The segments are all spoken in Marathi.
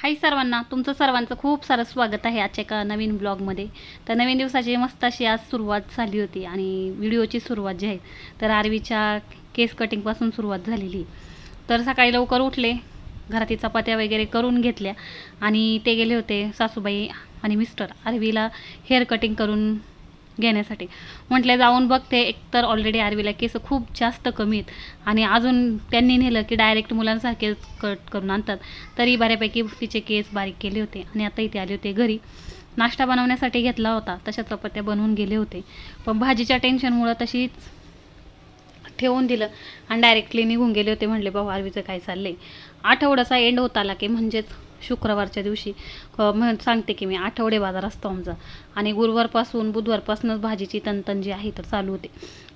हाय सर्वांना तुमचं सर्वांचं खूप सारं स्वागत आहे आजच्या एका नवीन ब्लॉगमध्ये. तर नवीन दिवसाची मस्त अशी आज सुरुवात झाली होती आणि व्हिडिओची सुरुवात जी आहे तर आरवीच्या केस कटिंगपासून सुरुवात झालेली. तर सकाळी लवकर उठले घरातील चपात्या वगैरे करून घेतल्या आणि ते गेले होते सासूबाई आणि मिस्टर आरवीला हेअर कटिंग करून घेण्यासाठी. म्हटलं जाऊन बघते एकतर ऑलरेडी आरवीला केस खूप जास्त कमी आहेत. आणि अजून त्यांनी नेलं की डायरेक्ट मुलांसारखे कट करून आणतात. तरी बऱ्यापैकी तिचे केस बारीक केले होते आणि आता इथे आले होते घरी. नाश्ता बनवण्यासाठी घेतला होता तशा चपात्या बनवून गेले होते. पण भाजीच्या टेन्शनमुळं तशीच ठेवून दिलं आणि डायरेक्टली निघून गेले होते. म्हणले भाऊ आरवीचं काय चाललंय? आठवड्याचा एंड होत आला की म्हणजेच शुक्रवारच्या दिवशी म्हण सांगते की मी आठवडे बाजार असतो आमचा. आणि गुरुवारपासून बुधवारपासूनच भाजीची तनतन जी आहे तर चालू होते.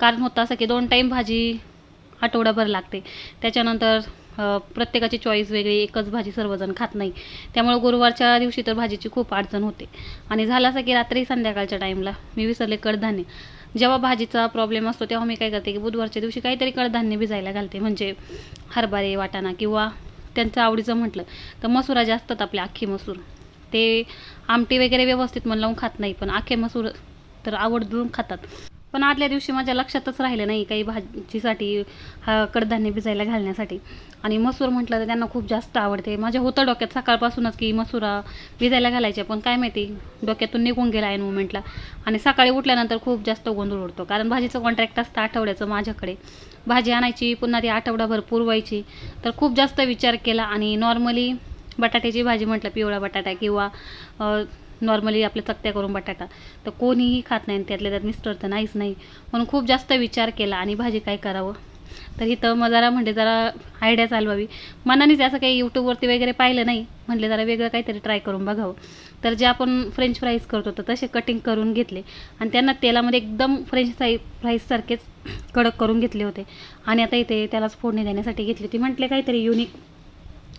कारण होतं असं की दोन टाईम भाजी आठवडाभर लागते. त्याच्यानंतर प्रत्येकाची चॉईस वेगळी एकच भाजी सर्वजण खात नाही. त्यामुळे गुरुवारच्या दिवशी तर भाजीची खूप अडचण होते. आणि झालं असं की रात्री संध्याकाळच्या टाईमला मी विसरले कडधान्य. जेव्हा भाजीचा प्रॉब्लेम असतो तेव्हा मी काय करते की बुधवारच्या दिवशी काहीतरी कडधान्य भिजायला घालते. म्हणजे हरभरे वाटाणा किंवा त्यांचं आवडीचं म्हटलं तर मसुरा असतात आपले अख्खे मसूर. ते आमटी वगैरे व्यवस्थित मन लावून खात नाही. पण आखे मसूर तर आवडून खातात. पण आदल्या दिवशी माझ्या लक्षातच राहिलं नाही काही भाजीसाठी हा कडधान्य भिजायला घालण्यासाठी. आणि मसूर म्हटलं तर त्यांना खूप जास्त आवडते. माझ्या होतं डोक्यात सकाळपासूनच की मसुरा भिजायला घालायच्या पण काय माहिती डोक्यातून निघून गेला ऐन मोमेंटला आणि सकाळी उठल्यानंतर खूप जास्त गोंधळ उडतो कारण भाजीचं कॉन्ट्रॅक्ट असतं आठवड्याचं माझ्याकडे. भाजी आणायची पुन्हा ती आठवडाभर पुरवायची तर खूप जास्त विचार केला. आणि नॉर्मली बटाट्याची भाजी म्हटलं पिवळा बटाटा किंवा नॉर्मली आपल्या चकत्या करून बटाटा. तर कोणीही खात नाही आणि त्यातल्या त्यात मिस्टर तर नाहीच नाही. म्हणून खूप जास्त विचार केला आणि भाजी काय करावं? तर इथं मग जरा म्हणजे जरा आयडिया चालवावी. मनानेच असं काही यूट्यूबवरती वगैरे पाहिलं नाही. म्हटले जरा वेगळं काहीतरी ट्राय करून बघावं. तर जे आपण फ्रेंच फ्राईज करतो तर तसे कटिंग करून घेतले. आणि त्यांना तेलामध्ये एकदम फ्रेंच फ्राई फ्राईजसारखेच कडक करून घेतले होते. आणि आता इथे त्यालाच फोडणी देण्यासाठी घेतली होती. म्हटले काहीतरी युनिक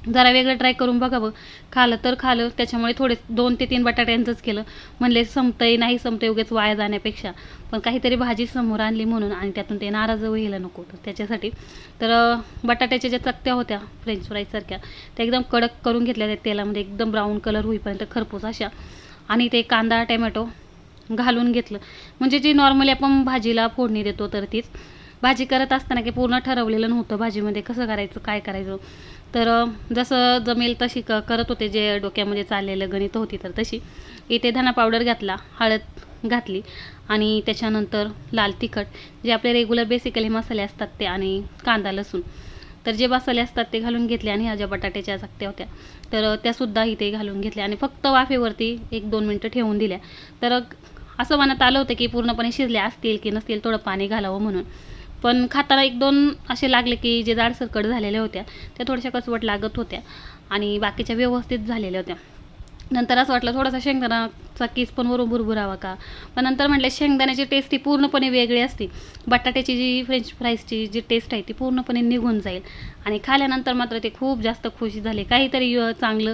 जरा वेगळं ट्राय करून बघावं. खालं तर खालं त्याच्यामुळे थोडे दोन ते तीन बटाट्यांचंच केलं. म्हणले संपतंय नाही संपतंय उगेच वाया जाण्यापेक्षा. पण काहीतरी भाजी समोर आणली म्हणून आणि त्यातून ते नाराज व्हायला नको तर त्याच्यासाठी तर बटाट्याच्या ज्या चकत्या होत्या फ्रेंच फ्राईजसारख्या त्या एकदम कडक करून घेतल्या त्या तेलामध्ये. एकदम ब्राऊन कलर होईपर्यंत खरपूस अशा. आणि ते कांदा टॅमॅटो घालून घेतलं. म्हणजे जी नॉर्मली आपण भाजीला फोडणी देतो तर तीच. भाजी करत असताना की पूर्ण ठरवलेलं नव्हतं भाजीमध्ये कसं करायचं काय करायचं. तर जसं जमेल तशी क करत होते जे डोक्यामध्ये चाललेलं गणित होती तर तशी. इथे धना पावडर घातला हळद घातली आणि त्याच्यानंतर लाल तिखट. जे आपले रेग्युलर बेसिकली मसाले असतात ते आणि कांदा लसूण. तर जे मसाले असतात ते घालून घेतले आणि ह्या ज्या बटाट्याच्या चकत्या होत्या तर त्यासुद्धा इथे घालून घेतल्या आणि फक्त वाफेवरती एक दोन मिनटं ठेवून दिल्या. तर असं मनात आलं होतं की पूर्णपणे शिजल्या असतील की नसतील थोडं पाणी घालावं म्हणून. पण खाताना एक दोन असे लागले की जे जाडसरकट झालेल्या होत्या त्या थोड्याशा कसवट लागत होत्या आणि बाकीच्या व्यवस्थित झालेल्या होत्या. नंतर असं वाटलं थोडासा शेंगदाणाचा किस पण वरून भुरभुरावा का? पण नंतर म्हटलं शेंगदाण्याची टेस्ट ही पूर्णपणे वेगळी असते. बटाट्याची जी फ्रेंच फ्राईजची जी टेस्ट आहे ती पूर्णपणे निघून जाईल. आणि खाल्यानंतर मात्र ते खूप जास्त खुशी झाले. काहीतरी चांगलं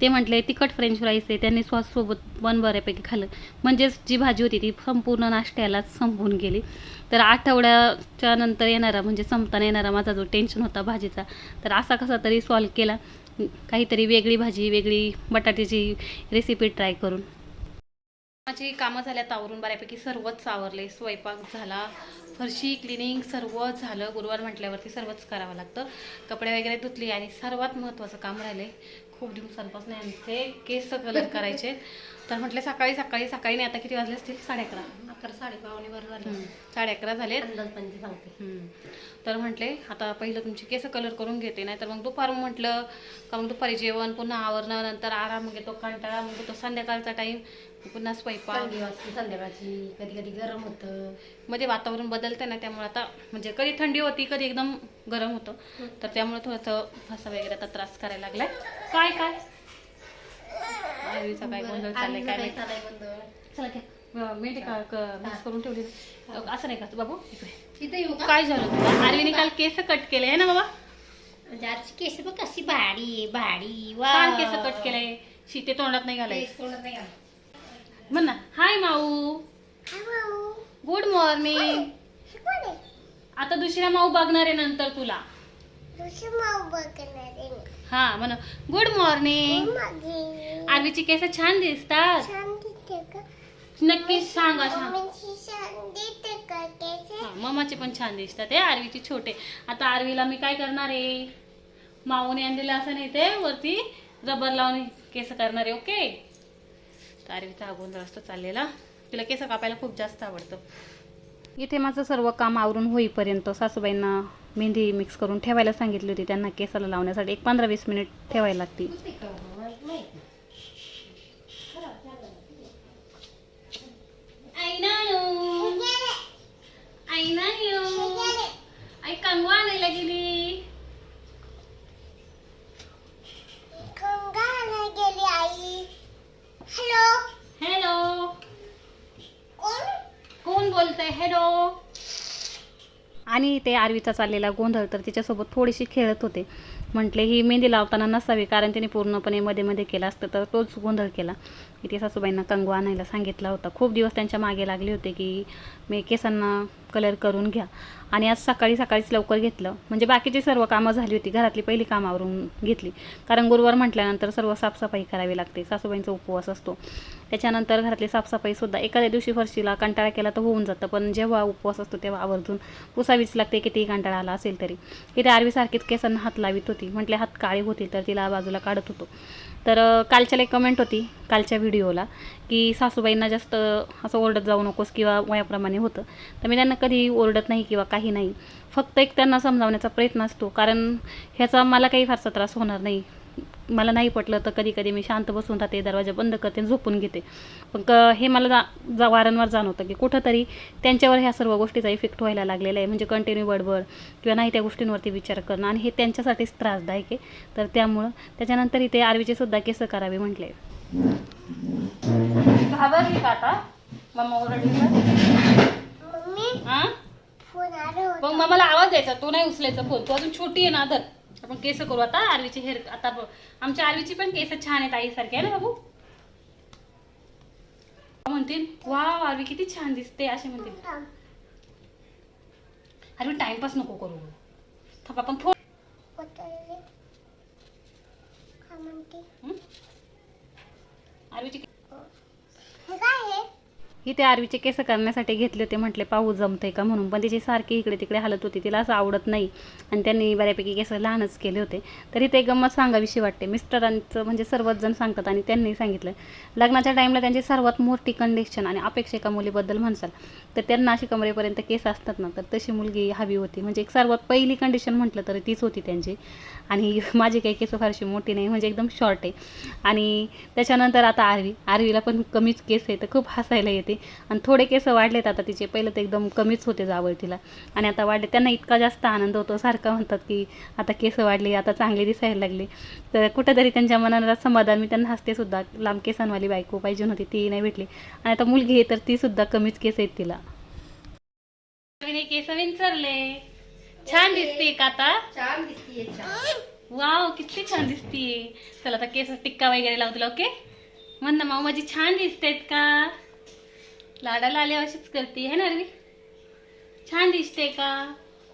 ते म्हटले तिखट फ्रेंच फ्राईज आहे त्यांनी सॉससोबत पण बऱ्यापैकी खाल्लं. म्हणजेच जी भाजी होती ती संपूर्ण नाश्त्यालाच संपून गेली. तर आठवड्याच्या नंतर येणारा म्हणजे संपताना येणारा माझा जो टेन्शन होता भाजीचा तर असा कसा तरी सॉल्व केला. काहीतरी वेगळी भाजी वेगळी बटाट्याची रेसिपी ट्राय करून. माझी कामं झाल्यात आवरून बऱ्यापैकी सर्वच आवरले स्वयंपाक झाला फरशी क्लिनिंग सर्व झालं. गुरुवार म्हटल्यावरती सर्वच करावं लागतं. कपडे वगैरे धुतले आणि सर्वात महत्त्वाचं काम राहिले. खूप दिवसांपासून यांचे केस कलर करायचे. तर म्हटले सकाळी सकाळी सकाळी नाही आता किती वाजले असतील? साडे अकरा अकरा साडेपावणे वर झाले. साडे अकरा झाले. अंदाज पंचे सांगते. तर म्हटले आता पहिलं तुमची केस कलर करून घेते नाही तर मग दुपार म्हटलं का मग दुपारी जेवण पुन्हा आवरणानंतर आराम घेतो कंटाळा मग तो संध्याकाळचा टाईम पुन्हा स्वयंपाक. संध्याकाळची कधी कधी गरम होतं. मध्ये वातावरण बदलतं ना त्यामुळे आता म्हणजे कधी थंडी होती कधी एकदम गरम होतं. तर त्यामुळे थोडंसं फसा वगैरे आता त्रास करायला लागलाय. काय काय? आरवीचा काय गोंधळ चाललाय काय माहिती? चला घ्या. का क- करून ठेवली ना. असं नाही का बाबू? इकडे. तिथं येऊ का? काय झालं तुला? आरवीने काल केस कट केले आहे ना बाबा? म्हणजे आजची केस बघ कशी भाडी आहे, भाडी वा केस कट केले. शिते तोंडात नाही घालायचे. केस तोंडात नाही घाल. म्हण ना. हाय माऊ. गुड मॉर्निंग आता दुसऱ्या माऊ बघणार आहे नंतर तुला. हा म्हण. गुड मॉर्निंग आरवीची केस छान दिसतात. नक्की सांगा सांग. हा, मम्माचे पण छान दिसतात हे आरवीचे छोटे. आता आरवीला मी काय करणार आहे? माऊने आणलेलं असं नाही ते वरती रबर लावून केस करणार आहे ओके? तर आरवीचा गोंधळ असतो चाललेला. तिला केस कापायला खूप जास्त आवडतं. इथे माझं सर्व काम आवरून होईपर्यंत सासूबाईंना मेहंदी मिक्स करून ठेवायला सांगितली होती. त्यांना केसाला लावण्यासाठी एक पंधरा वीस मिनिट ठेवायला लागते आई कंगवा आणायला गेली हॅलो कोण बोलतंय हॅलो ते आरवीचा चाललेला गोंधळ तर तिच्यासोबत थोडीशी खेळत होते. म्हटले ही मेहंदी लावताना नसावी कारण तिने पूर्णपणे मध्ये मध्ये केला असतं तर तोच गोंधळ केला. की ती सासूबाईंना कंगवा आणायला सांगितला होता. खूप दिवस त्यांच्या मागे लागले होते की मी केसांना कलर करून घ्या. आणि आज सकाळी सकाळीच लवकर घेतलं. म्हणजे बाकीची सर्व कामं झाली होती घरातली पहिली कामावरून घेतली. कारण गुरुवार म्हटल्यानंतर सर्व साफसफाई करावी लागते. सासूबाईंचा उपवास असतो. त्याच्यानंतर घरातली साफसफाईसुद्धा एखाद्या दिवशी फरशीला कंटाळा केला तर होऊन जातं पण जेव्हा उपवास असतो तेव्हा आवर्जून पुसावीच लागते कितीही कंटाळा आला असेल तरी. इथे आरवीसारखीच केसांना हात लावित होती. म्हटले हात काळे होतील तर तिला बाजूला काढत होतो. तर कालच्याला एक कमेंट होती कालच्या व्हिडिओला की सासूबाईंना जास्त असं ओरडत जाऊ नकोस किंवा वयाप्रमाणे होतं. तर मी त्यांना कधी ओरडत नाही किंवा काही नाही. फक्त एक त्यांना समजावण्याचा प्रयत्न असतो. कारण ह्याचा मला काही फारसा त्रास होणार नाही. मला नाही पटलं तर कधी कधी मी शांत बसून राहते दरवाजा बंद करते आणि झोपून घेते. पण क हे मला जा जा वारंवार जाणवतं की कुठंतरी त्यांच्यावर ह्या सर्व गोष्टीचा इफेक्ट व्हायला लागलेला आहे. म्हणजे कंटिन्यू बडबड किंवा नाही त्या गोष्टींवरती विचार करणं आणि हे त्यांच्यासाठीच त्रासदायक आहे. तर त्यामुळं त्याच्यानंतर इथे आरवीचे सुद्धा केस करावे म्हटले. घाबरली का आता मम्मा ओरडली हां? मग मग मला आवाज द्यायचा तो नाही उचलायचा फोन. तू अजून छोटी आहे ना तर आपण केस करू आता आरवीची हेअर आता आमच्या आरवीची पण केस छान आहेत आईसारखे आहे ना बाबू? म्हणतील वा आरवी किती छान दिसते असे म्हणतील. आरवी टाइमपास नको करू थांब आपण थोडं आरवीची इथे आरवीचे केस करण्यासाठी घेतले होते म्हटले पाहू जमतंय का म्हणून. पण तिची सारखी इकडे तिकडे हालत होती तिला असं आवडत नाही. आणि त्यांनी बऱ्यापैकी केस लहानच केले होते. तरी ते गंमत सांगावीशी वाटते. मिस्टरांचं म्हणजे सर्वच जण सांगतात आणि त्यांनी सांगितलं लग्नाच्या टाईमला त्यांची सर्वात मोठी कंडिशन आणि अपेक्षा एका मुलीबद्दल म्हणसाल तर त्यांना अशी कमरेपर्यंत केस असतात ना तर तशी मुलगी हवी होती. म्हणजे एक सर्वात पहिली कंडिशन म्हटलं तर तीच होती त्यांची. आणि माझी काही केस फारशी मोठी नाही म्हणजे एकदम शॉर्ट आहे. आणि त्याच्यानंतर आता आरवी. आरवीला पण कमीच केस आहे तर खूप हसायला येते. आणि थोडे केस वाढलेत आता तिचे पहिलं तर एकदम कमीच होते जावळ तिला. आणि आता वाढले त्यांना इतका जास्त आनंद होतो सारखं म्हणतात की आता केस वाढले आता चांगले दिसायला लागले. तर कुठेतरी त्यांच्या मनाला समाधान मी त्यांना हसतेसुद्धा लांब केसांवाली बायको पाहिजे होती ती नाही भेटली. आणि आता मुलगी आहे तर ती सुद्धा कमीच केस आहेत तिला. केस विंचरले. छान दिसते का आता? छान दिसतीये वाव किती छान दिसतीये. चला आता केस टिक्का वगैरे लावतील ओके? म्हण ना माऊ माझी छान दिसतेत का? लाडाला आल्या अशीच करते है ना रवी? छान दिसते का?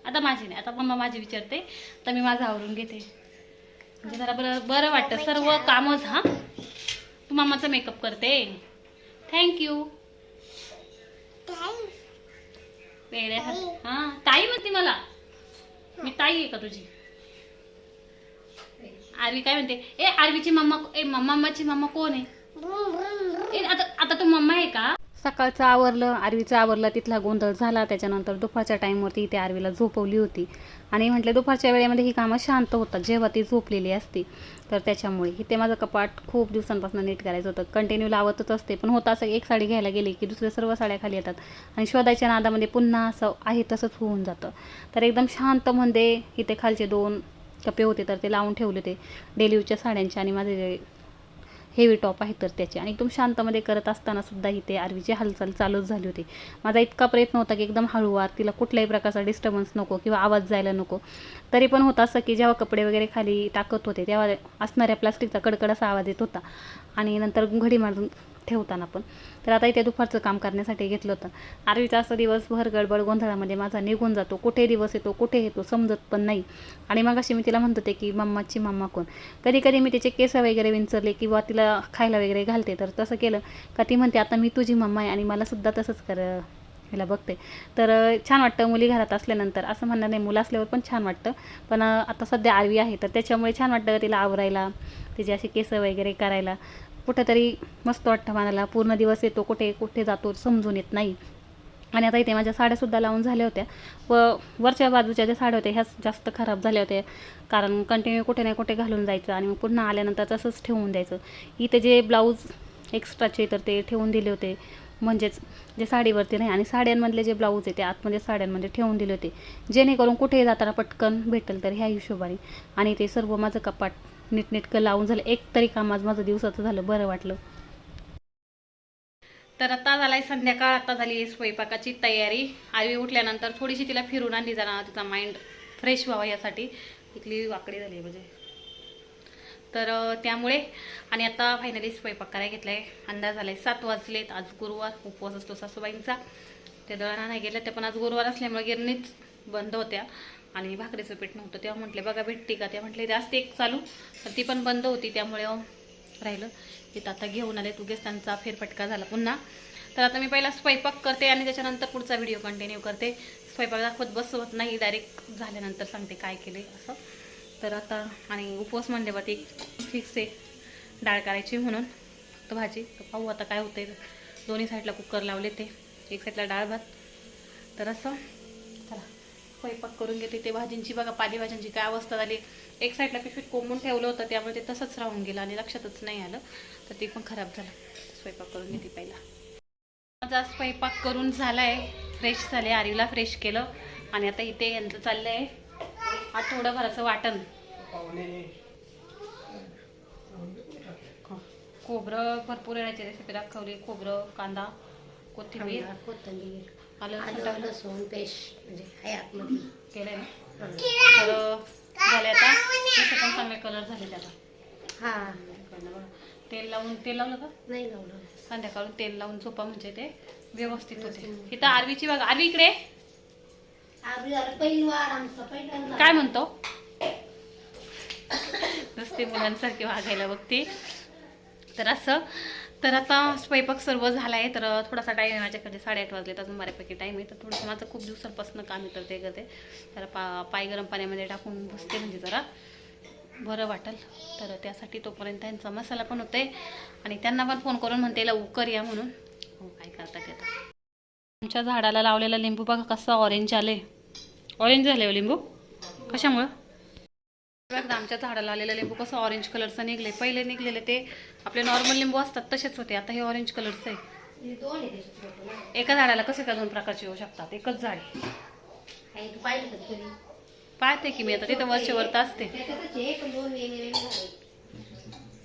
आता माझी नाही आता मम्मा माझी विचारते. तर मी माझं आवरून घेते. म्हणजे जरा बरं बरं वाटतं. सर्व कामच हा तू मामाचा मेकअप करते. थँक्यू वेड्या. हां ताई म्हणते मला. मी ताई आहे का तुझी? आरवी काय म्हणते? ए आरवीची मम्मा ए मम्माची मम्मा कोण आहे? ए आता आता तू मम्मा आहे का? सकाळचं आवरलं आरवीचं आवरलं तिथला गोंधळ झाला. त्याच्यानंतर दुपारच्या टाईमवरती इथे आरवीला झोपवली होती. आणि म्हटलं दुपारच्या वेळेमध्ये ही कामं शांत होतात जेव्हा ती झोपलेली असते. तर त्याच्यामुळे इथे माझं कपाट खूप दिवसांपासून नीट करायचं होतं. कंटिन्यू लावतच असते पण होतं असं एक साडी घ्यायला गेली की दुसऱ्या सर्व साड्या खाली येतात. आणि शोधायच्या नादामध्ये पुन्हा असं आहे तसंच होऊन जातं. तर एकदम शांत म्हणजे इथे खालचे दोन कपे होते तर ते लावून ठेवले ते डेली साड्यांचे. आणि माझे हेवी टॉप आहे तर त्याचे. आणि एकदम शांतमध्ये करत असताना सुद्धा इथे आरवीची हालचाल चालूच झाली होती. माझा इतका प्रयत्न होता की एकदम हळूवार तिला कुठल्याही प्रकारचा डिस्टर्बन्स नको किंवा आवाज जायला नको. तरी पण होता असं की जेव्हा कपडे वगैरे खाली टाकत होते तेव्हा असणाऱ्या प्लास्टिकचा कडकड असा आवाज येत होता. आणि नंतर घडी मारून ठेवताना पण. तर आता इथे दुपारचं काम करण्यासाठी घेतलं होतं. आरवीचा असं दिवसभर गडबड गोंधळामध्ये माझा निघून जातो. कुठे दिवस येतो कुठे येतो समजत पण नाही. आणि मग अशी मी तिला म्हणत होते की मम्माची मम्मा कोण? कधी कधी मी तिचे केस वगैरे विंचरले किंवा तिला खायला वगैरे घालते. तर तसं केलं का ती म्हणते आता मी तुझी मम्मा आहे आणि मला सुद्धा तसंच कर. हिला बघते. तर छान वाटतं मुली घरात असल्यानंतर. असं म्हणणं नाही मुलं असल्यावर पण छान वाटतं. पण आता सध्या आरवी आहे. तर त्याच्यामुळे छान वाटतं तिला आवरायला तिचे असे केस वगैरे करायला. कुठेतरी मस्त वाटतं मनाला. पूर्ण दिवस येतो कुठे कुठे जातो समजून येत नाही. आणि आता इथे माझ्या साड्यासुद्धा लावून झाल्या होत्या. व वरच्या बाजूच्या ज्या साड्या होत्या ह्याच जास्त खराब झाल्या होत्या. कारण कंटिन्यू कुठे नाही कुठे घालून जायचं आणि मग पुन्हा आल्यानंतर तसंच ठेवून द्यायचं. इथे जे ब्लाऊज एक्स्ट्राचे तर ते ठेवून दिले होते. म्हणजेच जे साडीवरती नाही आणि साड्यांमधले जे ब्लाऊज आहे ते आतमध्ये साड्यांमध्ये ठेवून दिले होते. जेणेकरून कुठेही जाताना पटकन भेटेल तर ह्या हिशोबाने. आणि ते सर्व माझं कपाट नीटनेटकं लावून झालं. एक तरी काम आज माझं दिवसाचं झालं. बरं वाटलं. तर आता झालाय संध्याकाळ. आता झाली स्वयंपाकाची तयारी. आवी उठल्यानंतर थोडीशी तिला फिरून आणली जाणार. तिचा माइंड फ्रेश व्हावा यासाठी. इथली वाकडी झाली म्हणजे तर त्यामुळे आणि आता फायनली स्वयंपाक करायला घेतलाय. अंदाज झालाय सात वाजलेत. आज गुरुवार. उपवास असतो सासूबाईंचा. ते दळणा नाही गेलं. ते पण आज गुरुवार असल्यामुळे गिरणीच बंद होत्या. आणि भाकरीचं पीठ नव्हतं. तेव्हा म्हटले बघा भेटते का? ते म्हटले जास्त एक चालू. तर ती पण बंद होती त्यामुळे राहिलं. तिथं आता घेऊन आले तुगेच त्यांचा फेरफटका झाला पुन्हा. तर आता मी पहिला स्वयंपाक करते आणि त्याच्यानंतर पुढचा व्हिडिओ कंटिन्यू करते. स्वयंपाक दाखवत बसवत नाही डायरेक्ट झाल्यानंतर सांगते काय केले असं. तर आता आणि उपवास म्हणले ती फिक्स आहे डाळ करायची म्हणून. तर भाजी तर पाहू आता काय होतंय. दोन्ही साईडला कुकर लावले ते. एक साईडला डाळ भात तर असं चला. स्वयंपाक करून घेते. ते भाजींची बघा पालेभाज्यांची काय अवस्था झाली. एक साईडला पिशवीत कोंबून ठेवलं होतं त्यामुळे ते तसंच राहून गेलं आणि लक्षातच नाही आलं. तर ते पण खराब झालं. स्वयंपाक करून घेते पहिला. माझा स्वयंपाक करून झालाय. फ्रेश झाले. आरीला फ्रेश केलं. आणि आता इथे यांचं चाललंय आठवडाभराचं वाटण. खोबरं भरपूर येण्याची रेसिपी दाखवली. खोबरं कांदा कोथिंबीर. कांदा, कोथिंबीर. आलं लसूण पेस्ट म्हणजे केलंय ना? तर झाले आता. पण चांगले कलर झाले त्याला. हा. तेल लावून तेल लावलं का? नाही लावलं. संध्याकाळून तेल लावून झोपा म्हणजे ते व्यवस्थित होते. इथं आरवीची बघा. आरवी इकडे. काय म्हणतो? नुसते मुलांसारखे वागायला बघते. तर असं तर आता स्वयंपाक सर्व झाला आहे तर थोडासा टाईम आहे माझ्याकडे साडेआठ तर अजून बऱ्यापैकी टाईम आहे. तर थोडंसं माझं खूप दिवसांपासून काम येतं ते करते. तर पा पाय गरम पाण्यामध्ये टाकून बसते म्हणजे जरा. बरं वाटेल. तर त्यासाठी तोपर्यंत त्यांचा मसाला पण होते आणि त्यांना पण फोन करून म्हणते लवकर या म्हणून. हो काय करता ते आमच्या झाडाला लावलेला लिंबू बघा कसं ऑरेंज आले ऑरेंज झाले लिंबू? कशामुळं? बघा आमच्या झाडाला आलेलं लिंबू कसं ऑरेंज कलरचं निघले पहिले निघलेले ते आपले नॉर्मल लिंबू असतात तसेच होते. आता हे ऑरेंज कलरचं आहे एका झाडाला कसे का दोन प्रकारचे येऊ शकतात? एकच झाड आहे. पाहते की मी आता तिथं वरचेवर तर असते.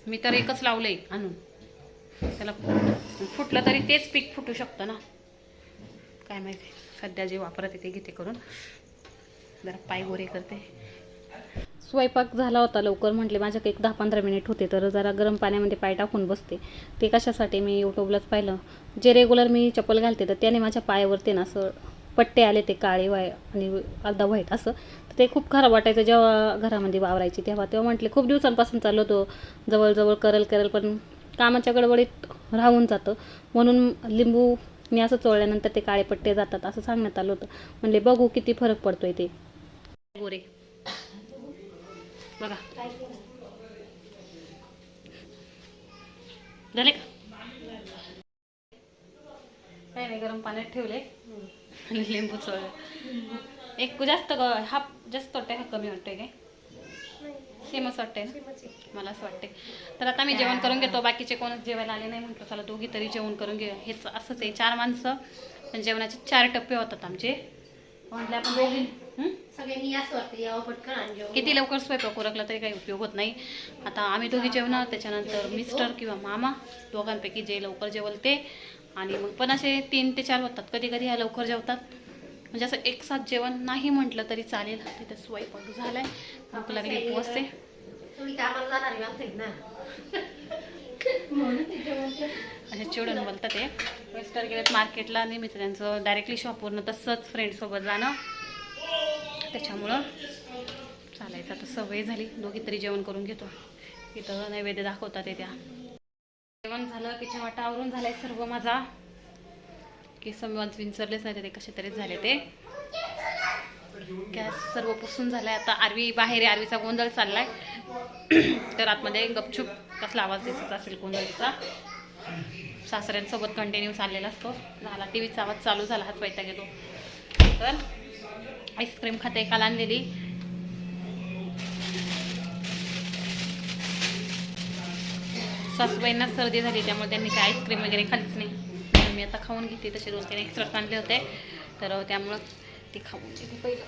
मी तर एकच लावलंय आणून. त्याला फुटलं तरी तेच पीक फुटू शकतं ना. काय माहिती सध्या जे वापरत आहे ते घेते करून. जरा पाय गोरे करते. स्वयंपाक झाला होता लवकर म्हटले माझ्याकडे एक दहा पंधरा मिनिट होते तर जरा गरम पाण्यामध्ये पाय टाकून बसते. ते कशासाठी मी यूट्यूबलाच पाहिलं. जे रेग्युलर मी चप्पल घालते तर त्याने माझ्या पायावरती ना असं पट्टे आले ते काळे वाय आणि अर्धा व्हाईट असं. तर ते खूप खराब वाटायचं जेव्हा घरामध्ये वावरायची तेव्हा. तेव्हा म्हटले खूप दिवसांपासून चाललो होतो. जवळजवळ करल करल पण कामाच्या गडबडीत राहून जातं. म्हणून लिंबू मी असं चोळल्यानंतर ते काळे पट्टे जातात असं सांगण्यात आलं होतं. म्हणले बघू किती फरक पडतोय ते. गोरे. बघा. झाले का? काही नाही गरम पाण्यात ठेवले. आणि लिंबू चोळ एक जास्त हा जास्त वाटतंय हा कमी वाटतंय काय? सेमच वाटतंय ना? मला असं वाटते तर आता मी जेवण करून घेतो. बाकीचे कोणच जेवायला आले नाही म्हटलं चला दोघी तरी जेवण करून घे हेच असंच आहे. चार माणसं. पण जेवणाचे चार टप्पे होतात आमचे. म्हटलं आपण दोघी सगळ्यांनी असं वाटतं यावं पटकन आणि किती लवकर स्वयंपाक उरकला तरी काही उपयोग होत नाही. आता आम्ही दोघी जेवणार त्याच्यानंतर मिस्टर किंवा मामा दोघांपैकी जे लवकर जेवल ते आणि मग पण असे तीन ते चार होतात कधी कधी ह्या लवकर जेवतात. म्हणजे असं एक साथ जेवण नाही म्हटलं तरी चालेल. तिथे स्वयंपाक झालाय. भूक लागली पोचते तुम्ही कामाला जाणारी माणसं आहेत ना? म्हणून ते जेवण माझ्या चिवडून बोलतात ते मिस्टर गेलेत मार्केटला नेहमीच त्यांचं डायरेक्टली शॉपवरनं तसंच फ्रेंडसोबत जाणं. त्याच्यामुळं चालायचं. आता सवय झाली. दोघी तरी जेवण करून घेतो. इथं नैवेद्य दाखवतात येत्या. जेवण झालं किचन वाटावरून आवरून झालाय सर्व माझा. केस विंचरलेच नाही ते कसे तरी झाले ते. गॅस सर्व पुसून झालाय. आता आरवी बाहेर आरवीचा गोंधळ चाललाय. तर आतमध्ये गपचूप कसला आवाज दिसत असेल गोंधळीचा. सासऱ्यांसोबत कंटिन्यू चाललेला असतो. झाला टी व्हीचा आवाज चालू झाला. हात वैता गेलो तर आईस्क्रीम खाते काल आणलेली. सासूबाईंना सर्दी झाली त्यामुळे त्यांनी काय आईस्क्रीम वगैरे खालीच नाही. मी आता खाऊन घेते तसे दोन तीन एक्स्ट्रा आणले होते. तर त्यामुळं ते खाऊन घेते. पहिलं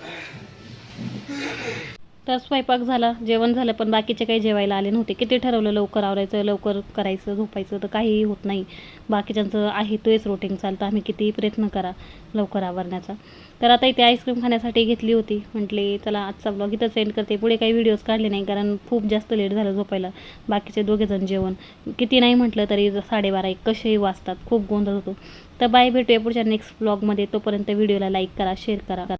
तर स्वयंपाक झाला जेवण झालं पण बाकीचे काही जेवायला आले नव्हते. किती ठरवलं लवकर आवरायचं लवकर करायचं झोपायचं तर काहीही होत नाही. बाकीच्यांचं आहे तोच रोटीन चालतं. आम्ही कितीही प्रयत्न करा लवकर आवरण्याचा. तर आता इथे आईस्क्रीम खाण्यासाठी घेतली होती. म्हटले चला आजचा ब्लॉग इथं सेंड करते. पुढे काही व्हिडिओज काढले नाही कारण खूप जास्त लेट झालं झोपायला. बाकीचे दोघेजण जेवण. किती नाही म्हटलं तरी साडेबारा एक कसेही वाजतात. खूप गोंधळ होतो. तर बाय भेटूया पुढच्या नेक्स्ट ब्लॉगमध्ये तोपर्यंत व्हिडिओला लाईक करा शेअर करा.